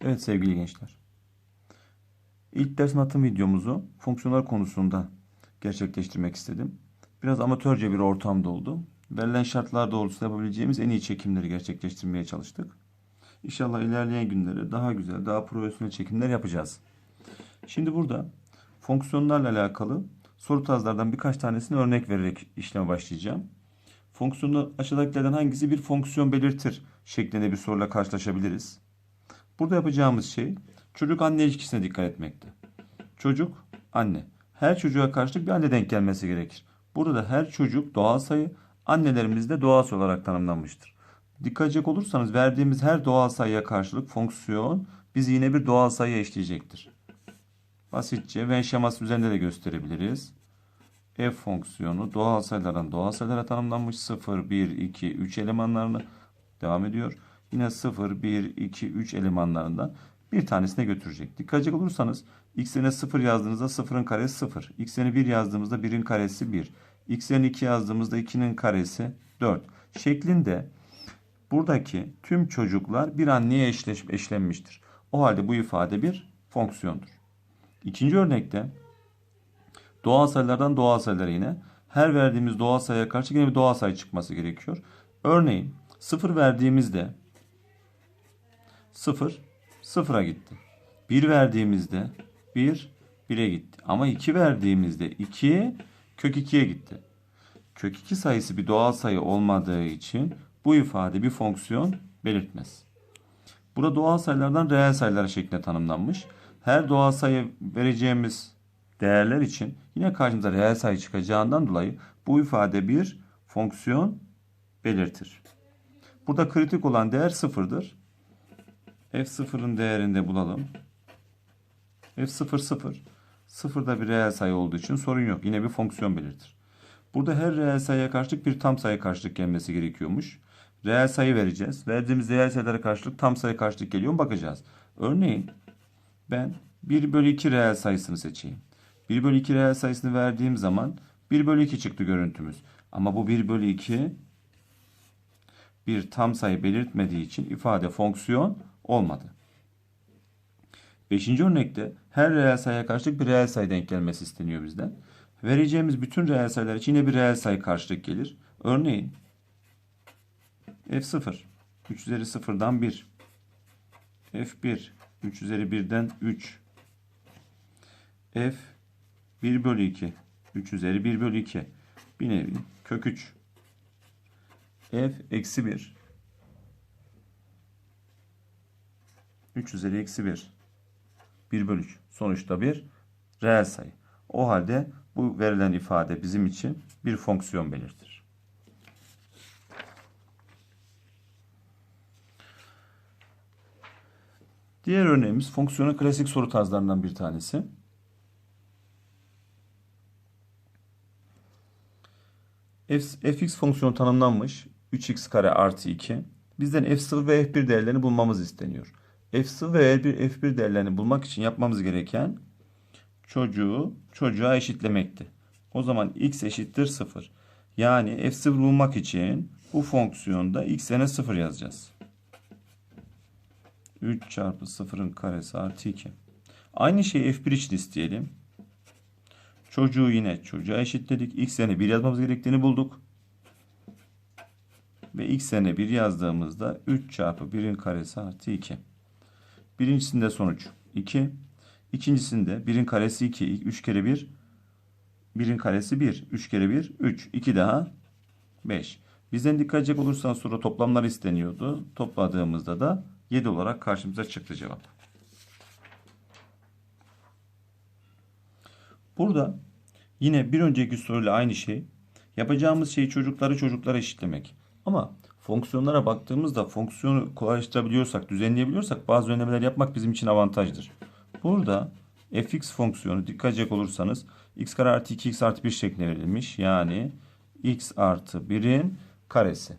Evet sevgili gençler. İlk ders anlatım videomuzu fonksiyonlar konusunda gerçekleştirmek istedim. Biraz amatörce bir ortamda oldu. Verilen şartlar doğrultusunda yapabileceğimiz en iyi çekimleri gerçekleştirmeye çalıştık. İnşallah ilerleyen günlerde daha güzel, daha profesyonel çekimler yapacağız. Şimdi burada fonksiyonlarla alakalı soru tarzlardan birkaç tanesini örnek vererek işleme başlayacağım. Fonksiyonlar aşağıdakilerden hangisi bir fonksiyon belirtir şeklinde bir soruyla karşılaşabiliriz. Burada yapacağımız şey çocuk anne ilişkisine dikkat etmekte. Çocuk anne. Her çocuğa karşılık bir anne denk gelmesi gerekir. Burada her çocuk doğal sayı annelerimiz de doğal sayı olarak tanımlanmıştır. Dikkat edecek olursanız verdiğimiz her doğal sayıya karşılık fonksiyon bizi yine bir doğal sayıya eşleyecektir. Basitçe Venn şeması üzerinde de gösterebiliriz. F fonksiyonu doğal sayılardan doğal sayılara tanımlanmış 0, 1, 2, 3 elemanlarını devam ediyor. Yine 0, 1, 2, 3 elemanlarından bir tanesine götürecek. Dikkat edecek olursanız x yerine 0 yazdığınızda 0'ın karesi 0. x yerine 1 yazdığımızda 1'in karesi 1. x yerine 2 yazdığımızda 2'nin karesi 4. Şeklinde buradaki tüm çocuklar bir anneye eşleş, eşlenmiştir. O halde bu ifade bir fonksiyondur. İkinci örnekte doğal sayılardan doğal sayılara yine her verdiğimiz doğal sayıya karşı yine bir doğal sayı çıkması gerekiyor. Örneğin 0 verdiğimizde 0 0'a gitti. 1 verdiğimizde 1 1'e gitti. Ama 2 verdiğimizde 2 kök 2'ye gitti. Kök 2 sayısı bir doğal sayı olmadığı için bu ifade bir fonksiyon belirtmez. Burada doğal sayılardan reel sayılar şeklinde tanımlanmış. Her doğal sayı vereceğimiz değerler için yine karşımıza reel sayı çıkacağından dolayı bu ifade bir fonksiyon belirtir. Burada kritik olan değer sıfırdır. F0'ın değerini de bulalım. F0 0. Sıfırda bir reel sayı olduğu için sorun yok. Yine bir fonksiyon belirtir. Burada her reel sayıya karşılık bir tam sayı karşılık gelmesi gerekiyormuş. Reel sayı vereceğiz. Verdiğimiz reel sayılara karşılık tam sayı karşılık geliyor mu bakacağız. Örneğin ben 1 bölü 2 reel sayısını seçeyim. 1 bölü 2 reel sayısını verdiğim zaman 1 bölü 2 çıktı görüntümüz. Ama bu 1 bölü 2 bir tam sayı belirtmediği için ifade fonksiyon olmadı. Beşinci örnekte her reel sayıya karşılık bir reel sayı denk gelmesi isteniyor bizden. Vereceğimiz bütün reel sayılar için yine bir reel sayı karşılık gelir. Örneğin f0 3 üzeri 0'dan 1 f1 3 üzeri 1'den 3 f 1 bölü 2 3 üzeri 1 bölü 2 bir nevi kök 3 f eksi 1 3 üzeri eksi 1 1 bölü 3 sonuçta bir reel sayı. O halde bu verilen ifade bizim için bir fonksiyon belirtir. Diğer örneğimiz fonksiyonun klasik soru tarzlarından bir tanesi. F, fx fonksiyonu tanımlanmış. 3x kare artı 2. Bizden f0 ve f1 değerlerini bulmamız isteniyor. F0 ve f1, f1 değerlerini bulmak için yapmamız gereken çocuğu çocuğa eşitlemekti. O zaman x eşittir 0. Yani f0 bulmak için bu fonksiyonda x yerine 0 yazacağız. 3 çarpı 0'ın karesi artı 2. Aynı şeyi f1 için isteyelim. Çocuğu yine çocuğa eşitledik. X yerine 1 yazmamız gerektiğini bulduk. Ve x yerine 1 yazdığımızda 3 çarpı 1'in karesi artı 2. Birincisinde sonuç 2. İkincisinde 1'in karesi 2. 3 kere 1. 1'in karesi 1. 3 kere 1. 3. 2 daha 5. Bizden dikkat edecek olursanız sonra toplamlar isteniyordu. Topladığımızda da 7 olarak karşımıza çıktı cevap. Burada yine bir önceki soruyla aynı şey. Yapacağımız şey çocukları çocuklara eşitlemek. Ama fonksiyonlara baktığımızda fonksiyonu kolaylaştırabiliyorsak, düzenleyebiliyorsak bazı önlemeler yapmak bizim için avantajdır. Burada fx fonksiyonu dikkat edecek olursanız x kare artı 2x artı 1 şeklinde verilmiş. Yani x artı 1'in karesi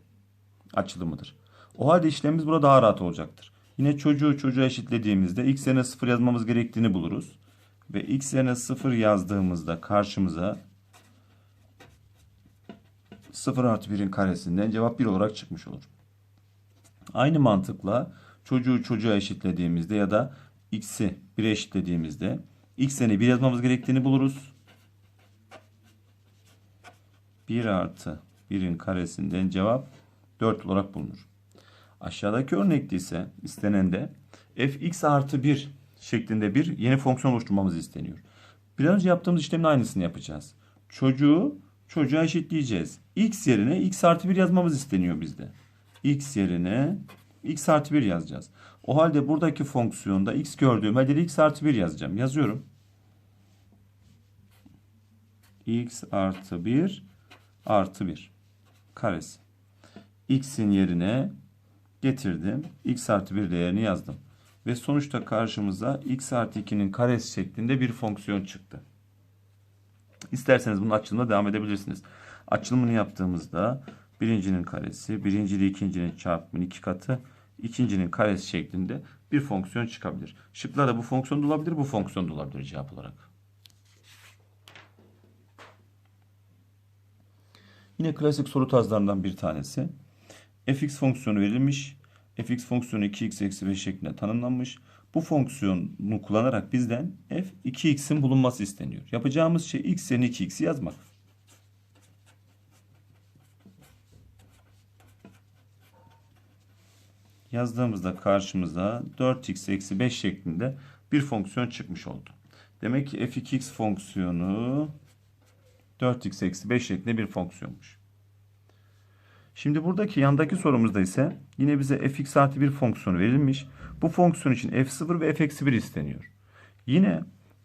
açılımıdır. O halde işlemimiz burada daha rahat olacaktır. Yine çocuğu çocuğa eşitlediğimizde x yerine 0 yazmamız gerektiğini buluruz. Ve x yerine 0 yazdığımızda karşımıza 0 artı 1'in karesinden cevap 1 olarak çıkmış olur. Aynı mantıkla çocuğu çocuğa eşitlediğimizde ya da x'i 1'e eşitlediğimizde x'ini 1 yazmamız gerektiğini buluruz. 1 artı 1'in karesinden cevap 4 olarak bulunur. Aşağıdaki örnekte ise istenen de fx artı 1 şeklinde bir yeni fonksiyon oluşturmamız isteniyor. Biraz önce yaptığımız işlemin aynısını yapacağız. Çocuğu çocuğa eşitleyeceğiz. x yerine x artı 1 yazmamız isteniyor bizde. x yerine x artı 1 yazacağız. O halde buradaki fonksiyonda x gördüğüm halde x artı 1 yazacağım. Yazıyorum. x artı 1 artı 1 karesi. x'in yerine getirdim. x artı 1 değerini yazdım. Ve sonuçta karşımıza x artı 2'nin karesi şeklinde bir fonksiyon çıktı. İsterseniz bunun açılımına devam edebilirsiniz. Açılımını yaptığımızda birincinin karesi, birinci ile ikincinin çarpımının iki katı, ikincinin karesi şeklinde bir fonksiyon çıkabilir. Şıklarda bu fonksiyon da olabilir, bu fonksiyon da olabilir cevap olarak. Yine klasik soru tarzlarından bir tanesi. fx fonksiyonu verilmiş. fx fonksiyonu 2x eksi 5 şeklinde tanımlanmış. Bu fonksiyonu kullanarak bizden f 2x'in bulunması isteniyor. Yapacağımız şey x yerine 2x'i yazmak. Yazdığımızda karşımıza 4x eksi 5 şeklinde bir fonksiyon çıkmış oldu. Demek ki f2x fonksiyonu 4x eksi 5 şeklinde bir fonksiyonmuş. Şimdi buradaki yandaki sorumuzda ise yine bize fx artı bir fonksiyonu verilmiş. Bu fonksiyon için f0 ve f eksi 1 isteniyor. Yine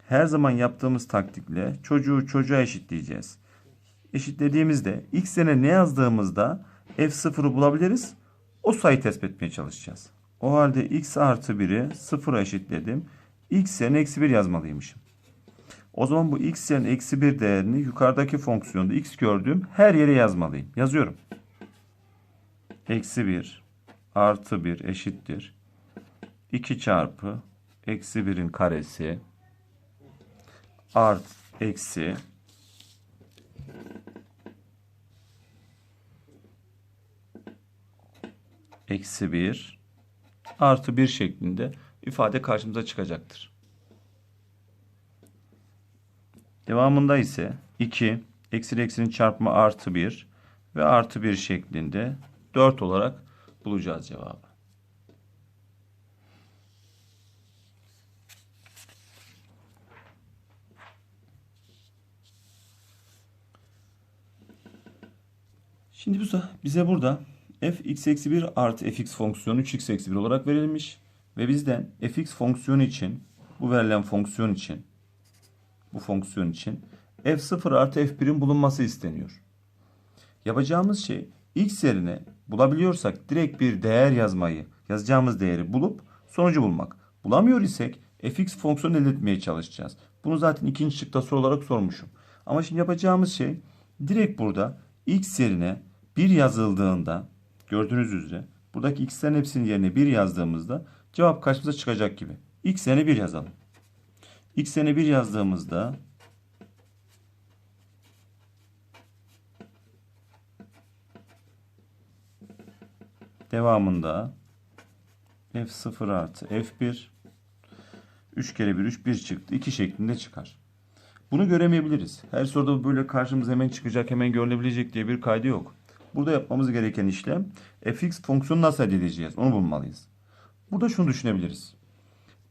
her zaman yaptığımız taktikle çocuğu çocuğa eşitleyeceğiz. Eşitlediğimizde x yerine ne yazdığımızda f0'ı bulabiliriz. O sayı tespit etmeye çalışacağız. O halde x artı 1'i 0'a eşitledim. x yerine eksi 1 yazmalıymışım. O zaman bu x yerine eksi 1 değerini yukarıdaki fonksiyonda x gördüğüm her yere yazmalıyım. Yazıyorum. Eksi 1 artı 1 eşittir. 2 çarpı eksi 1'in karesi art eksi eksi 1 artı 1 şeklinde ifade karşımıza çıkacaktır. Devamında ise 2 eksi eksinin çarpımı artı 1 ve artı 1 şeklinde 4 olarak bulacağız cevabı. Şimdi bu bize burada f x eksi 1 artı fx fonksiyonu 3x eksi 1 olarak verilmiş. Ve bizden fx fonksiyonu için bu verilen fonksiyon için bu fonksiyon için f0 artı f1'in bulunması isteniyor. Yapacağımız şey x yerine bulabiliyorsak direkt bir değer yazmayı, yazacağımız değeri bulup sonucu bulmak. Bulamıyor isek fx fonksiyonu elde etmeye çalışacağız. Bunu zaten ikinci şıkta soru olarak sormuşum. Ama şimdi yapacağımız şey direkt burada x yerine 1 yazıldığında gördüğünüz üzere buradaki x'lerin hepsinin yerine 1 yazdığımızda cevap karşımıza çıkacak gibi. x yerine 1 yazalım. x yerine 1 yazdığımızda devamında f0 artı f1 3 kere 1 3 1 çıktı. 2 şeklinde çıkar. Bunu göremeyebiliriz. Her soruda böyle karşımıza hemen çıkacak, hemen görülebilecek diye bir kaydı yok. Burada yapmamız gereken işlem fx fonksiyonu nasıl elde edeceğiz? Onu bulmalıyız. Burada şunu düşünebiliriz.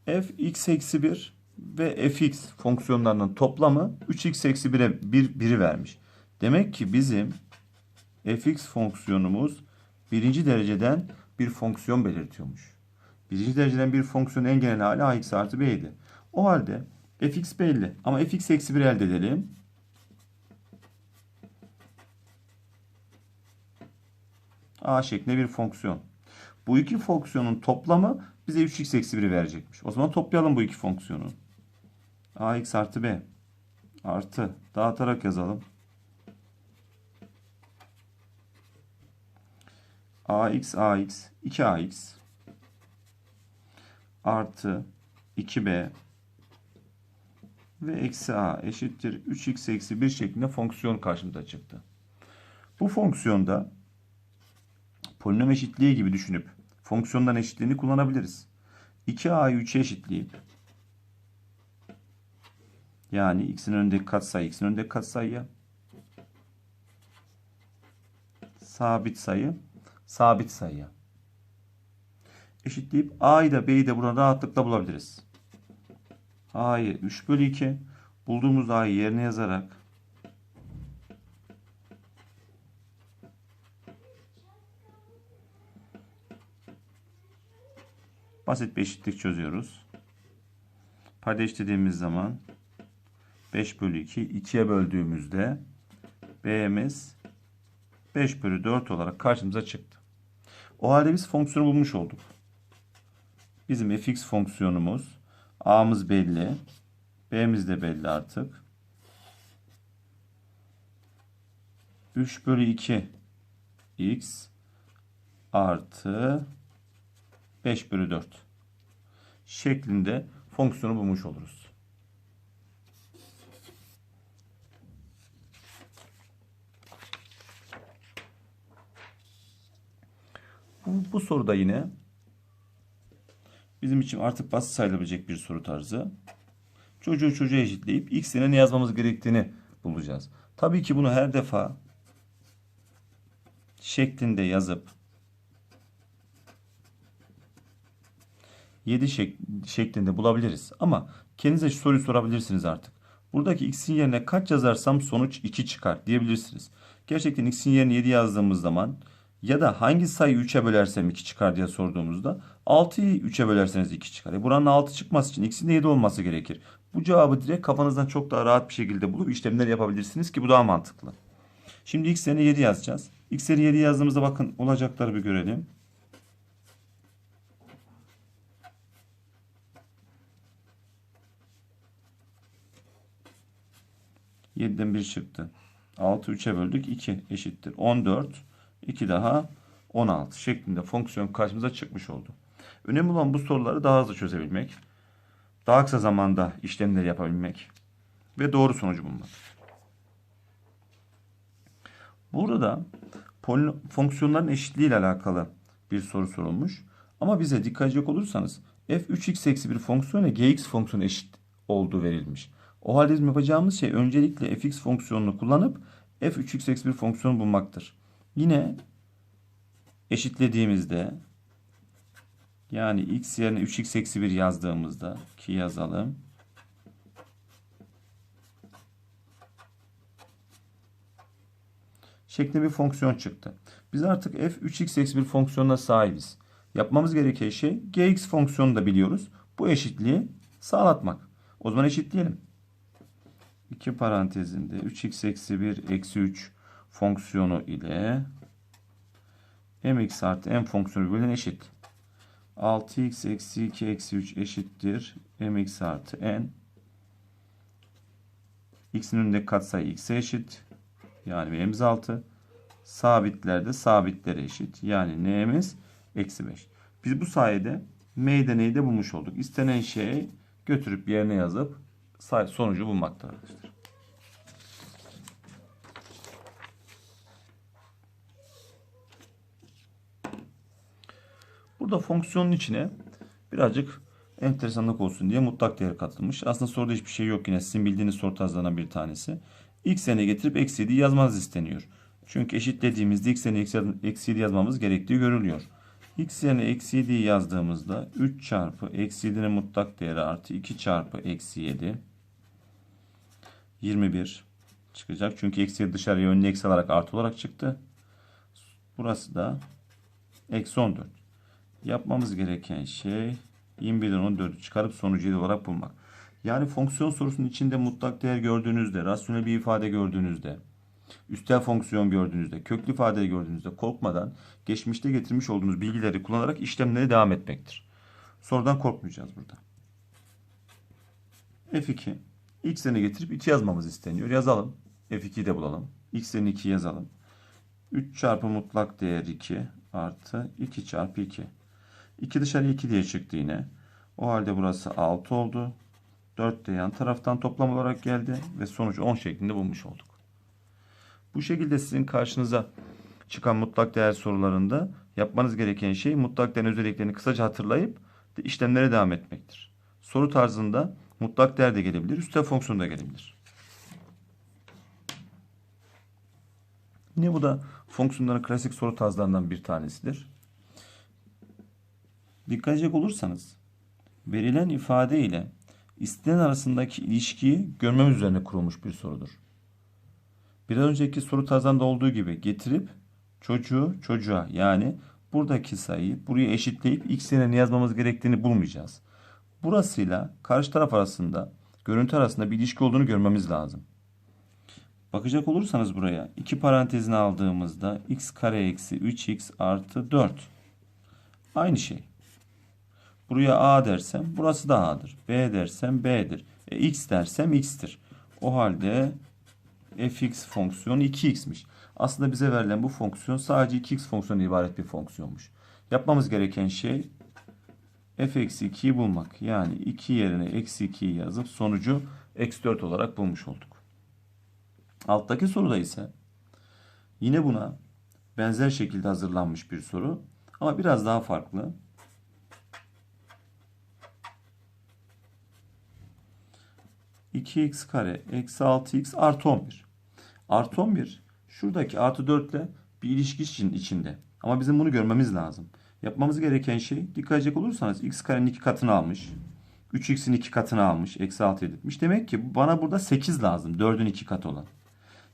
fx eksi 1 ve fx fonksiyonlarının toplamı 3x eksi 1'e 1, 1'i vermiş. Demek ki bizim fx fonksiyonumuz birinci dereceden bir fonksiyon belirtiyormuş. Birinci dereceden bir fonksiyonun en genel hali ax artı b'ydi. O halde fx belli ama fx eksi 1 elde edelim. A şeklinde bir fonksiyon. Bu iki fonksiyonun toplamı bize 3x eksi 1'i verecekmiş. O zaman toplayalım bu iki fonksiyonu. ax artı b artı dağıtarak yazalım. ax ax 2ax artı 2b ve eksi a eşittir 3x eksi 1 şeklinde fonksiyon karşımıza çıktı. Bu fonksiyonda polinom eşitliği gibi düşünüp fonksiyondan eşitliğini kullanabiliriz. 2a'yı 3'e eşitleyip yani x'in önündeki katsayı x'in önündeki katsayıya sabit sayı sabit sayıya eşitleyip a'yı da b'yi de buradan rahatlıkla bulabiliriz. a'yı 3 bölü 2 bulduğumuz a'yı yerine yazarak basit bir eşitlik çözüyoruz. Payda eşitlediğimiz zaman 5 bölü 2 2'ye böldüğümüzde b'miz 5 bölü 4 olarak karşımıza çıktı. O halde biz fonksiyonu bulmuş olduk. Bizim fx fonksiyonumuz a'mız belli. b'miz de belli artık. 3 bölü 2 x artı 5 bölü 4 şeklinde fonksiyonu bulmuş oluruz. Bu, bu soruda yine bizim için artık basit sayılabilecek bir soru tarzı. Çocuğu çocuğa eşitleyip x'ine ne yazmamız gerektiğini bulacağız. Tabii ki bunu her defa şeklinde yazıp 7 şek şeklinde bulabiliriz. Ama kendinize şu soruyu sorabilirsiniz artık. Buradaki x'in yerine kaç yazarsam sonuç 2 çıkar diyebilirsiniz. Gerçekten x'in yerine 7 yazdığımız zaman ya da hangi sayıyı 3'e bölersem 2 çıkar diye sorduğumuzda 6'yı 3'e bölerseniz 2 çıkar. E buranın 6 çıkması için x'in de 7 olması gerekir. Bu cevabı direkt kafanızdan çok daha rahat bir şekilde bulup işlemler yapabilirsiniz ki bu daha mantıklı. Şimdi x yerine 7 yazacağız. x yerine 7 yazdığımızda bakın olacakları bir görelim. 7'den 1 çıktı. 6 3'e böldük. 2 eşittir. 14. 2 daha 16 şeklinde fonksiyon karşımıza çıkmış oldu. Önemli olan bu soruları daha hızlı çözebilmek. Daha kısa zamanda işlemleri yapabilmek. Ve doğru sonucu bulmak. Burada fonksiyonların eşitliği ile alakalı bir soru sorulmuş. Ama bize dikkat edecek olursanız f3x eksi bir fonksiyonu gx fonksiyonu eşit olduğu verilmiş. O halde bizim yapacağımız şey öncelikle fx fonksiyonunu kullanıp f3x eksi bir fonksiyonu bulmaktır. Yine eşitlediğimizde yani x yerine 3x eksi 1 yazdığımızda ki yazalım. şeklinde bir fonksiyon çıktı. Biz artık f 3x eksi 1 fonksiyonuna sahibiz. Yapmamız gereken şey gx fonksiyonunu da biliyoruz. Bu eşitliği sağlatmak. O zaman eşitleyelim. 2 parantezinde 3x eksi 1 eksi 3 fonksiyonu ile mx artı m fonksiyonu birbirine eşit. 6x eksi 2 eksi 3 eşittir mx artı n. x'in önünde katsayı x'e eşit. Yani m'imiz 6. Sabitler de sabitlere eşit. Yani n'imiz eksi 5. Biz bu sayede m'de neyi de bulmuş olduk. İstenen şeyi götürüp yerine yazıp sonucu bulmakta arkadaşlar. Burada fonksiyonun içine birazcık enteresanlık olsun diye mutlak değer katılmış. Aslında soruda hiçbir şey yok yine sizin bildiğiniz soru tarzlarından bir tanesi. X yerine getirip eksi 7 yazmanız isteniyor. Çünkü eşitlediğimizde x yerine eksi 7 yazmamız gerektiği görülüyor. X yerine eksi 7 yazdığımızda 3 çarpı eksi 7'nin mutlak değeri artı 2 çarpı eksi 7 21 çıkacak. Çünkü eksi dışarıya yönlü eksi alarak artı olarak çıktı. Burası da eksi 14. Yapmamız gereken şey 21'den 14'ü çıkarıp sonucu 7 olarak bulmak. Yani fonksiyon sorusunun içinde mutlak değer gördüğünüzde, rasyonel bir ifade gördüğünüzde, üstel fonksiyon gördüğünüzde, köklü ifade gördüğünüzde korkmadan geçmişte getirmiş olduğunuz bilgileri kullanarak işlemlere devam etmektir. Sorudan korkmayacağız burada. F2 x yerine getirip 2 yazmamız isteniyor. Yazalım. F2'yi de bulalım. x yerine 2 yazalım. 3 çarpı mutlak değer 2 artı 2 çarpı 2. 2 dışarı 2 diye çıktı yine. O halde burası 6 oldu. 4 de yan taraftan toplam olarak geldi ve sonucu 10 şeklinde bulmuş olduk. Bu şekilde sizin karşınıza çıkan mutlak değer sorularında Yapmanız gereken şey mutlak değer özelliklerini kısaca hatırlayıp de işlemlere devam etmektir. Soru tarzında mutlak değer de gelebilir, üstel fonksiyon da gelebilir. Yine bu da fonksiyonların klasik soru tarzlarından bir tanesidir. Dikkat edecek olursanız verilen ifade ile istenen arasındaki ilişkiyi görmemiz üzerine kurulmuş bir sorudur. Biraz önceki soru tarzında olduğu gibi getirip çocuğu çocuğa yani buradaki sayıyı buraya eşitleyip x yerine yazmamız gerektiğini bulmayacağız. Burasıyla karşı taraf arasında görüntü arasında bir ilişki olduğunu görmemiz lazım. Bakacak olursanız buraya iki parantezini aldığımızda x kare eksi 3x artı 4. Aynı şey. Buraya a dersem burası da a'dır. b dersem b'dir. E, x dersem x'tir. O halde fx fonksiyonu 2x'miş. Aslında bize verilen bu fonksiyon sadece 2x fonksiyonu ibaret bir fonksiyonmuş. Yapmamız gereken şey f eksi 2'yi bulmak. Yani 2 yerine eksi 2'yi yazıp sonucu eksi 4 olarak bulmuş olduk. Alttaki soruda ise yine buna benzer şekilde hazırlanmış bir soru ama biraz daha farklı. x kare eksi 6x artı 11. Artı 11 şuradaki artı 4 ile bir ilişki için içinde. Ama bizim bunu görmemiz lazım. Yapmamız gereken şey dikkat edecek olursanız x karenin 2 katını almış. 3x'in 2 katını almış. Eksi 6 etmiş. Demek ki bana burada 8 lazım. 4'ün 2 katı olan.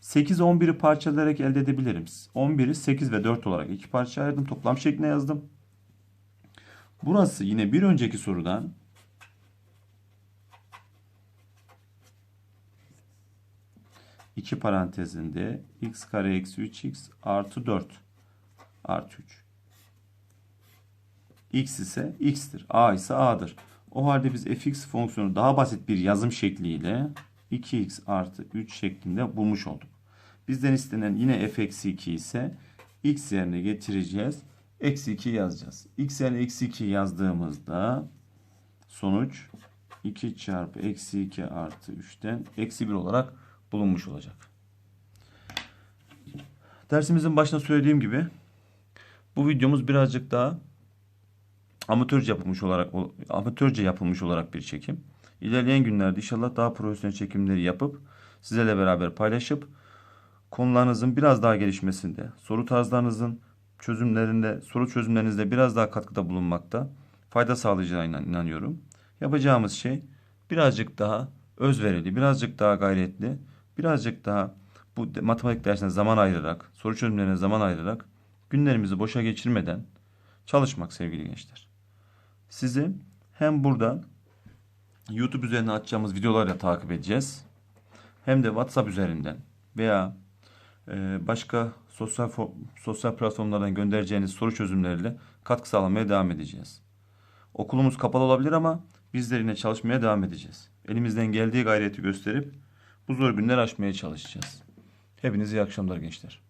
8 11'i parçalayarak elde edebilirim. 11'i 8 ve 4 olarak iki parça ayırdım. Toplam şekline yazdım. Burası yine bir önceki sorudan iki parantezinde x kare eksi 3x artı 4 artı 3. x ise x'tir. a ise a'dır. O halde biz fx fonksiyonu daha basit bir yazım şekliyle 2x artı 3 şeklinde bulmuş olduk. Bizden istenen yine f eksi 2 ise x yerine getireceğiz. Eksi 2 yazacağız. x yerine eksi 2 yazdığımızda sonuç 2 çarpı eksi 2 artı 3'ten eksi 1 olarak bulunmuş olacak. Dersimizin başında söylediğim gibi bu videomuz birazcık daha amatörce yapılmış olarak amatörce yapılmış olarak bir çekim. İlerleyen günlerde inşallah daha profesyonel çekimleri yapıp sizlerle beraber paylaşıp konularınızın biraz daha gelişmesinde, soru tarzlarınızın çözümlerinde, soru çözümlerinizde biraz daha katkıda bulunmakta fayda sağlayacağına inanıyorum. Yapacağımız şey birazcık daha özverili, birazcık daha gayretli, birazcık daha bu matematik dersine zaman ayırarak, soru çözümlerine zaman ayırarak günlerimizi boşa geçirmeden çalışmak sevgili gençler. Sizi hem buradan YouTube üzerinden açacağımız videolarla takip edeceğiz. Hem de WhatsApp üzerinden veya e, başka sosyal sosyal platformlardan göndereceğiniz soru çözümleriyle katkı sağlamaya devam edeceğiz. Okulumuz kapalı olabilir ama bizler yine çalışmaya devam edeceğiz. Elimizden geldiği gayreti gösterip bu zor günler aşmaya çalışacağız. Hepinize iyi akşamlar gençler.